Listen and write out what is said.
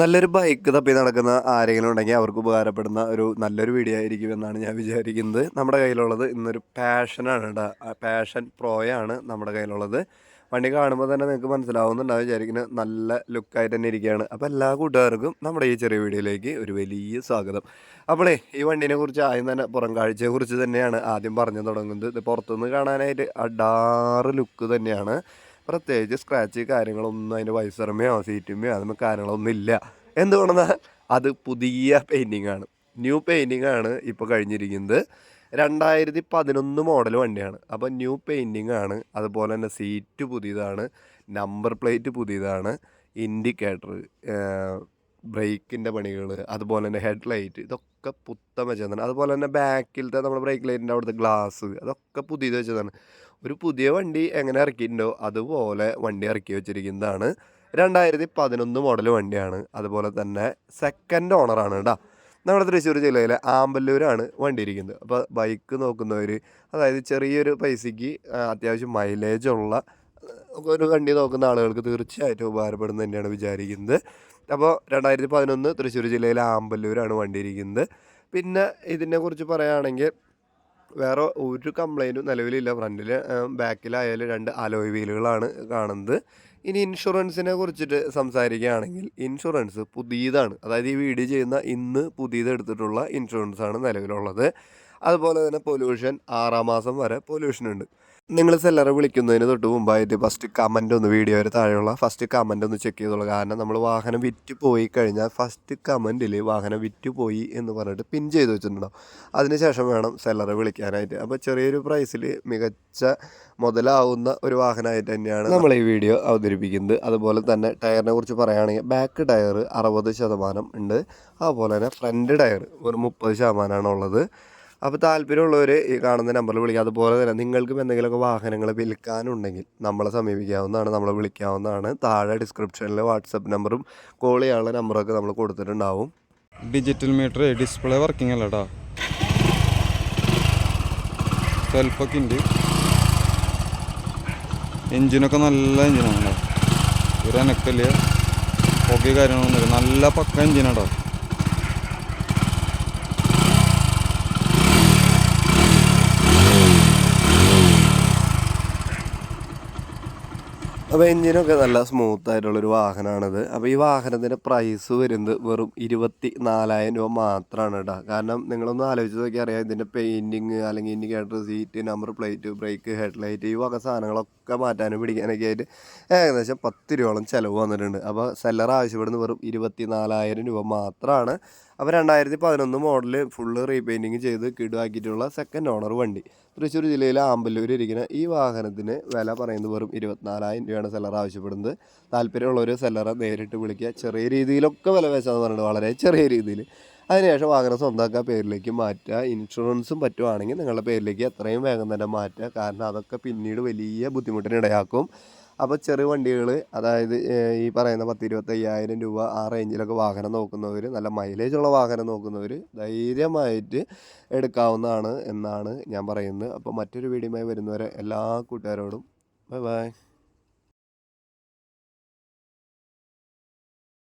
നല്ലൊരു ബൈക്ക് തപ്പി നടക്കുന്ന ആരെങ്കിലും ഉണ്ടെങ്കിൽ അവർക്ക് ഉപകാരപ്പെടുന്ന ഒരു നല്ലൊരു വീഡിയോ ആയിരിക്കും എന്നാണ് ഞാൻ വിചാരിക്കുന്നത്. നമ്മുടെ കയ്യിലുള്ളത് ഇന്നൊരു പാഷനാണ് കേട്ടോ പാഷൻ പ്രോയാണ് നമ്മുടെ കയ്യിലുള്ളത്. വണ്ടി കാണുമ്പോൾ തന്നെ നിങ്ങൾക്ക് മനസ്സിലാവുന്നുണ്ടാവും. വിചാരിക്കുന്നത് നല്ല ലുക്കായിട്ട് തന്നെ ഇരിക്കുകയാണ്. അപ്പോൾ എല്ലാ കൂട്ടുകാർക്കും നമ്മുടെ ഈ ചെറിയ വീഡിയോയിലേക്ക് ഒരു വലിയ സ്വാഗതം. അപ്പോളേ ഈ വണ്ടീനെ കുറിച്ച് ആദ്യം തന്നെ പുറം കാഴ്ചയെ കുറിച്ച് തന്നെയാണ് ആദ്യം പറഞ്ഞു തുടങ്ങുന്നത്. ഇത് പുറത്തുനിന്ന് കാണാനായിട്ട് അഡാറ് ലുക്ക് തന്നെയാണ്. പ്രത്യേകിച്ച് സ്ക്രാച്ച് കാര്യങ്ങളൊന്നും അതിന്റെ വൈസറമയോ സീറ്റുമയോ അതിന് കാര്യങ്ങളൊന്നും ഇല്ല. എന്തുകൊണ്ടെന്നാൽ അത് പുതിയ പെയിന്റിങ് ആണ്. ന്യൂ പെയിന്റിങ് ആണ് ഇപ്പോൾ കഴിഞ്ഞിരിക്കുന്നത്. രണ്ടായിരത്തി പതിനൊന്ന് മോഡൽ വണ്ടിയാണ്. അപ്പോൾ ന്യൂ പെയിന്റിങ് ആണ്. അതുപോലെ തന്നെ സീറ്റ് പുതിയതാണ്. നമ്പർ പ്ലേറ്റ് പുതിയതാണ്. ഇൻഡിക്കേറ്റർ ബ്രേക്കിന്റെ പണികൾ അതുപോലെ തന്നെ ഹെഡ് ലൈറ്റ് ഇതൊക്കെ പുത്തം വെച്ചതാണ്. അതുപോലെ തന്നെ ബാക്കിലത്തെ നമ്മുടെ ബ്രേക്ക് ലൈറ്റിന്റെ അവിടുത്തെ ഗ്ലാസ് അതൊക്കെ പുതിയത് വെച്ചതാണ്. ഒരു പുതിയ വണ്ടി എങ്ങനെ ഇറക്കിയിട്ടുണ്ടോ അതുപോലെ വണ്ടി ഇറക്കി വെച്ചിരിക്കുന്നതാണ്. രണ്ടായിരത്തി പതിനൊന്ന് മോഡൽ വണ്ടിയാണ്. അതുപോലെ തന്നെ സെക്കൻഡ് ഓണറാണ് കേട്ടോ നമ്മുടെ തൃശ്ശൂർ ജില്ലയിലെ ആമ്പല്ലൂരാണ് വണ്ടി ഇരിക്കുന്നത്. അപ്പോൾ ബൈക്ക് നോക്കുന്നവർ അതായത് ചെറിയൊരു പൈസയ്ക്ക് അത്യാവശ്യം മൈലേജ് ഉള്ള ഒരു വണ്ടി നോക്കുന്ന ആളുകൾക്ക് തീർച്ചയായിട്ടും ഉപകാരപ്പെടുന്നു തന്നെയാണ് വിചാരിക്കുന്നത്. അപ്പോൾ രണ്ടായിരത്തി പതിനൊന്ന് തൃശ്ശൂർ ജില്ലയിലെ ആമ്പല്ലൂരാണ് വണ്ടി ഇരിക്കുന്നത്. പിന്നെ ഇതിനെക്കുറിച്ച് പറയുകയാണെങ്കിൽ വേറെ ഒരു കംപ്ലൈന്റും നിലവിലില്ല. ഫ്രണ്ടിൽ ബാക്കിലായാലും രണ്ട് അലോയ് വീലുകളാണ് കാണുന്നത്. ഇനി ഇൻഷുറൻസിനെ കുറിച്ചിട്ട് സംസാരിക്കുകയാണെങ്കിൽ ഇൻഷുറൻസ് പുതിയതാണ്. അതായത് ഈ വീഡിയോ ചെയ്യുന്ന ഇന്ന് പുതിയത് എടുത്തിട്ടുള്ള ഇൻഷുറൻസ് ആണ് നിലവിലുള്ളത്. അതുപോലെ തന്നെ പൊല്യൂഷൻ ആറാം മാസം വരെ പൊല്യൂഷൻ ഉണ്ട് നിങ്ങൾ സെല്ലറെ വിളിക്കുന്നതിന് തൊട്ട് മുമ്പായിട്ട് ഫസ്റ്റ് കമന്റ് ഒന്ന് വീഡിയോയുടെ താഴെയുള്ള ഫസ്റ്റ് കമന്റ് ഒന്ന് ചെക്ക് ചെയ്തോളൂ. കാരണം നമ്മൾ വാഹനം വിറ്റ് പോയി കഴിഞ്ഞാൽ ഫസ്റ്റ് കമന്റിൽ വാഹനം വിറ്റ് പോയി എന്ന് പറഞ്ഞിട്ട് പിൻ ചെയ്ത് വെച്ചിട്ടുണ്ടാവും അതിനുശേഷം വേണം സെല്ലറെ വിളിക്കാനായിട്ട്. അപ്പോൾ ചെറിയൊരു പ്രൈസിൽ മികച്ച മുതലാവുന്ന ഒരു വാഹനമായിട്ട് തന്നെയാണ് നമ്മൾ ഈ വീഡിയോ അവതരിപ്പിക്കുന്നത്. അതുപോലെ തന്നെ ടയറിനെ കുറിച്ച് പറയുകയാണെങ്കിൽ ബാക്ക് ടയർ അറുപത് ശതമാനം ഉണ്ട്. അതുപോലെ തന്നെ ഫ്രണ്ട് ടയർ ഒരു മുപ്പത് ശതമാനമാണ് ഉള്ളത്. അപ്പോൾ താല്പര്യമുള്ളവർ ഈ കാണുന്ന നമ്പറിൽ വിളിക്കുക അതുപോലെ തന്നെ നിങ്ങൾക്കും എന്തെങ്കിലുമൊക്കെ വാഹനങ്ങൾ വിൽക്കാനുണ്ടെങ്കിൽ നമ്മളെ സമീപിക്കാവുന്നതാണ് നമ്മളെ വിളിക്കാവുന്നതാണ്. താഴെ ഡിസ്ക്രിപ്ഷനിൽ വാട്സപ്പ് നമ്പറും കോൾ ചെയ്യാനുള്ള നമ്പറൊക്കെ നമ്മൾ കൊടുത്തിട്ടുണ്ടാവും. ഡിജിറ്റൽ മീറ്റർ ഡിസ്പ്ലേ വർക്കിംഗ് അല്ലടാ. സെൽഫൊക്കെ ഉണ്ട് എൻജിനൊക്കെ നല്ല എൻജിനാണ് ഒരു അനക്കല്ല പുക കാര്യങ്ങളൊന്നുമില്ല നല്ല പക്ക എൻജിനാടാ അപ്പോൾ എഞ്ചിനൊക്കെ നല്ല സ്മൂത്ത് ആയിട്ടുള്ളൊരു വാഹനമാണിത് അപ്പോൾ ഈ വാഹനത്തിന്റെ പ്രൈസ് വരുന്നത് വെറും ഇരുപത്തി നാലായിരം രൂപ മാത്രമാണ് കേട്ടോ കാരണം നിങ്ങളൊന്ന് ആലോചിച്ച് നോക്കിയാൽ അറിയാം ഇതിന്റെ പെയിന്റിങ് അല്ലെങ്കിൽ indicator seat number plate brake headlight ഈ വക സാധനങ്ങളൊക്കെ മാറ്റാനും പിടിക്കാനൊക്കെ ആയിട്ട് ഏകദേശം പത്ത് രൂപയോളം ചിലവ് വന്നിട്ടുണ്ട്. അപ്പോൾ സെല്ലർ ആവശ്യപ്പെടുന്നത് വെറും ഇരുപത്തി നാലായിരം രൂപ മാത്രമാണ് അപ്പോൾ രണ്ടായിരത്തി പതിനൊന്ന് മോഡൽ ഫുള്ള് റീപെയിന്റിങ് ചെയ്ത് കിടുവാക്കിയിട്ടുള്ള സെക്കൻഡ് ഓണർ വണ്ടി. തൃശ്ശൂർ ജില്ലയിലെ ആമ്പല്ലൂർ ഇരിക്കുന്ന ഈ വാഹനത്തിന് വില പറയുന്നത് വെറും ഇരുപത്തിനാലായിരം രൂപയാണ് സെല്ലർ ആവശ്യപ്പെടുന്നത്. താല്പര്യമുള്ളവർ സെല്ലറെ നേരിട്ട് വിളിക്കുക. ചെറിയ രീതിയിലൊക്കെ വില വെച്ചാന്ന് പറഞ്ഞിട്ട് വളരെ ചെറിയ രീതിയിൽ. അതിനുശേഷം വാഹനം സ്വന്തമാക്കുക പേരിലേക്ക് മാറ്റുക ഇൻഷുറൻസും പറ്റുവാണെങ്കിൽ നിങ്ങളുടെ പേരിലേക്ക് എത്രയും വേഗം തന്നെ മാറ്റുക. കാരണം അതൊക്കെ പിന്നീട് വലിയ ബുദ്ധിമുട്ടിന് ഇടയാക്കും അപ്പോൾ ചെറിയ വണ്ടികൾ അതായത് ഈ പറയുന്ന പത്ത് ഇരുപത്തയ്യായിരം രൂപ ആ റേഞ്ചിലൊക്കെ വാഹനം നോക്കുന്നവർ നല്ല മൈലേജ് ഉള്ള വാഹനം നോക്കുന്നവർ ധൈര്യമായിട്ട് എടുക്കാവുന്നതാണ് എന്നാണ് ഞാൻ പറയുന്നത്. അപ്പോൾ മറ്റൊരു വീഡിയോയുമായി വരുന്നവരെ എല്ലാ കൂട്ടുകാരോടും ബൈ ബൈ.